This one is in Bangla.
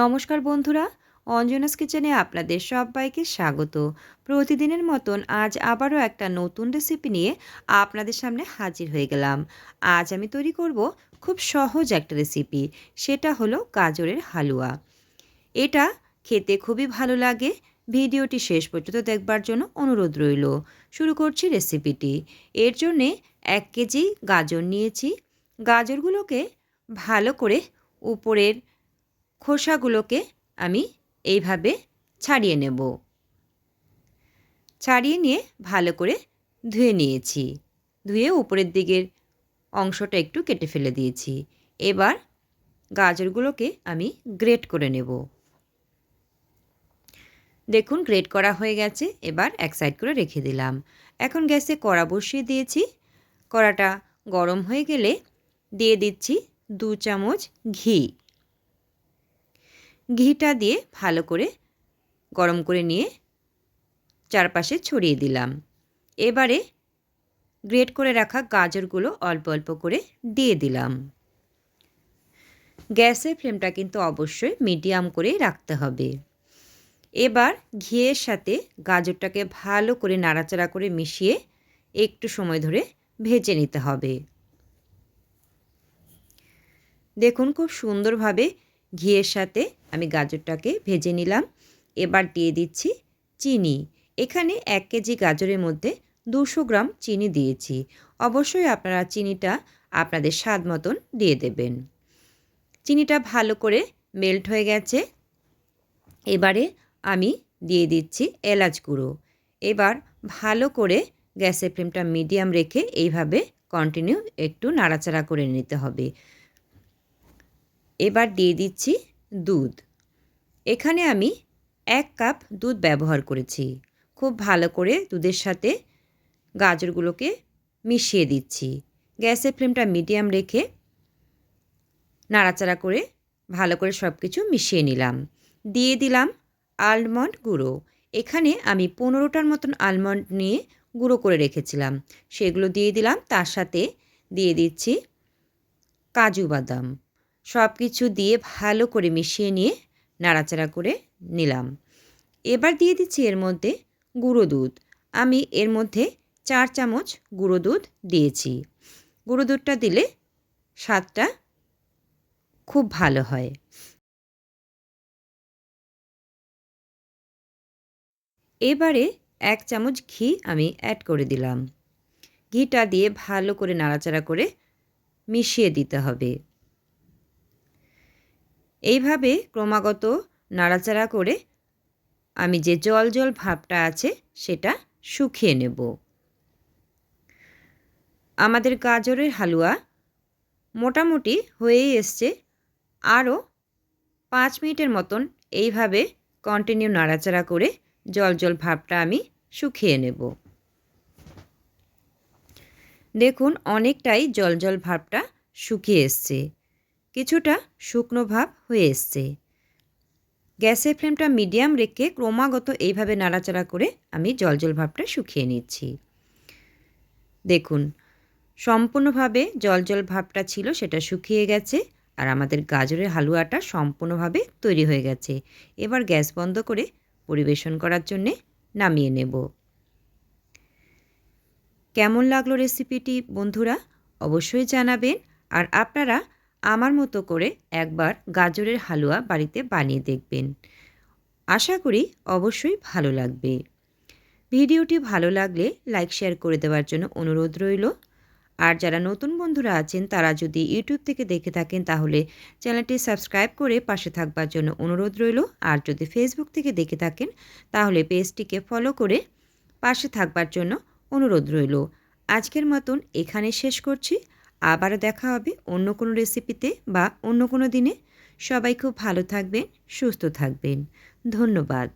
নমস্কার বন্ধুরা, অঞ্জনাস কিচেনে আপনাদের সবাইকে স্বাগত। প্রতিদিনের মতন আজ আবারও একটা নতুন রেসিপি নিয়ে আপনাদের সামনে হাজির হয়ে গেলাম। আজ আমি তৈরি করব খুব সহজ একটা রেসিপি সেটা হলো গাজরের হালুয়া। এটা খেতে খুবই ভালো লাগে। ভিডিওটি শেষ পর্যন্ত দেখবার জন্য অনুরোধ রইল। শুরু করছি রেসিপিটি এর জন্যে এক কেজি গাজর নিয়েছি। গাজরগুলোকে ভালো করে উপরের খোসাগুলোকে আমি এইভাবে ছাড়িয়ে নেব। ছাড়িয়ে নিয়ে ভালো করে ধুয়ে নিয়েছি। ধুয়ে উপরের দিকের অংশটা একটু কেটে ফেলে দিয়েছি। এবার গাজরগুলোকে আমি গ্রেট করে নেব। দেখুন, গ্রেট করা হয়ে গেছে। এবার এক সাইড করে রেখে দিলাম। এখন গ্যাসে কড়া বসিয়ে দিয়েছি। কড়াটা গরম হয়ে গেলে দিয়ে দিচ্ছি দু চামচ ঘি। ঘিটা দিয়ে ভালো করে গরম করে নিয়ে চারপাশে ছড়িয়ে দিলাম। এবারে গ্রেট করে রাখা গাজরগুলো অল্প অল্প করে দিয়ে দিলাম। গ্যাসের ফ্লেমটা কিন্তু অবশ্যই মিডিয়াম করে রাখতে হবে। এবার ঘিয়ের সাথে গাজরটাকে ভালো করে নাড়াচাড়া করে মিশিয়ে একটু সময় ধরে ভেজে নিতে হবে। দেখুন খুব সুন্দরভাবে ঘিয়ের সাথে আমি গাজরটাকে ভেজে নিলাম। এবার দিয়ে দিচ্ছি চিনি। এখানে এক কেজি গাজরের মধ্যে দুশো গ্রাম চিনি দিয়েছি। অবশ্যই আপনারা চিনিটা আপনাদের স্বাদ মতন দিয়ে দেবেন। চিনিটা ভালো করে মেল্ট হয়ে গেছে। এবারে আমি দিয়ে দিচ্ছি এলাচ গুঁড়ো। এবার ভালো করে গ্যাসের ফ্লেমটা মিডিয়াম রেখে এইভাবে কন্টিনিউ একটু নাড়াচাড়া করে নিতে হবে। এবার দিয়ে দিচ্ছি দুধ। এখানে আমি এক কাপ দুধ ব্যবহার করেছি। খুব ভালো করে দুধের সাথে গাজরগুলোকে মিশিয়ে দিচ্ছি। গ্যাসের ফ্লেমটা মিডিয়াম রেখে নাড়াচাড়া করে ভালো করে সব কিছু মিশিয়ে নিলাম। দিয়ে দিলাম আলমন্ড গুঁড়ো। এখানে আমি পনেরোটার মতন আলমন্ড নিয়ে গুঁড়ো করে রেখেছিলাম। সেগুলো দিয়ে দিলাম। তার সাথে দিয়ে দিচ্ছি কাজু বাদাম। সব কিছু দিয়ে ভালো করে মিশিয়ে নিয়ে নাড়াচাড়া করে নিলাম। এবার দিয়ে দিচ্ছি এর মধ্যে গুঁড়ো দুধ। আমি এর মধ্যে চার চামচ গুঁড়ো দুধ দিয়েছি। গুঁড়ো দুধটা দিলে স্বাদটা খুব ভালো হয়। এবারে এক চামচ ঘি আমি অ্যাড করে দিলাম। ঘিটা দিয়ে ভালো করে নাড়াচাড়া করে মিশিয়ে দিতে হবে। এইভাবে ক্রমাগত নাড়াচাড়া করে আমি যে জল জল ভাবটা আছে সেটা শুকিয়ে নেব। আমাদের গাজরের হালুয়া মোটামুটি হয়েই এসছে। আরও পাঁচ মিনিটের মতন এইভাবে কন্টিনিউ নাড়াচাড়া করে জল জল ভাবটা আমি শুকিয়ে নেব। দেখুন, অনেকটাই জল জল ভাবটা শুকিয়ে এসছে। কিছুটা শুকনো ভাব হয়ে এসছে। গ্যাসের ফ্লেমটা মিডিয়াম রেখে ক্রমাগত এইভাবে নাড়াচাড়া করে আমি জল জল ভাবটা শুকিয়ে নিচ্ছি। দেখুন, সম্পূর্ণভাবে জল জল ভাবটা ছিল, সেটা শুকিয়ে গেছে আর আমাদের গাজরের হালুয়াটা সম্পূর্ণভাবে তৈরি হয়ে গেছে। এবার গ্যাস বন্ধ করে পরিবেশন করার জন্যে নামিয়ে নেব। কেমন লাগল রেসিপিটি বন্ধুরা? অবশ্যই জানাবেন। আর আপনারা আমার মতো করে একবার গাজরের হালুয়া বাড়িতে বানিয়ে দেখবেন। আশা করি অবশ্যই ভালো লাগবে। ভিডিওটি ভালো লাগলে লাইক, শেয়ার করে দেওয়ার জন্য অনুরোধ রইল। আর যারা নতুন বন্ধুরা আছেন, তারা যদি ইউটিউব থেকে দেখে থাকেন, তাহলে চ্যানেলটি সাবস্ক্রাইব করে পাশে থাকবার জন্য অনুরোধ রইল। আর যদি ফেসবুক থেকে দেখে থাকেন, তাহলে পেজটিকে ফলো করে পাশে থাকবার জন্য অনুরোধ রইল। আজকের মতন এখানে শেষ করছি। আবারও দেখা হবে অন্য কোনো রেসিপিতে বা অন্য কোনো দিনে। সবাই খুব ভালো থাকবেন, সুস্থ থাকবেন। ধন্যবাদ।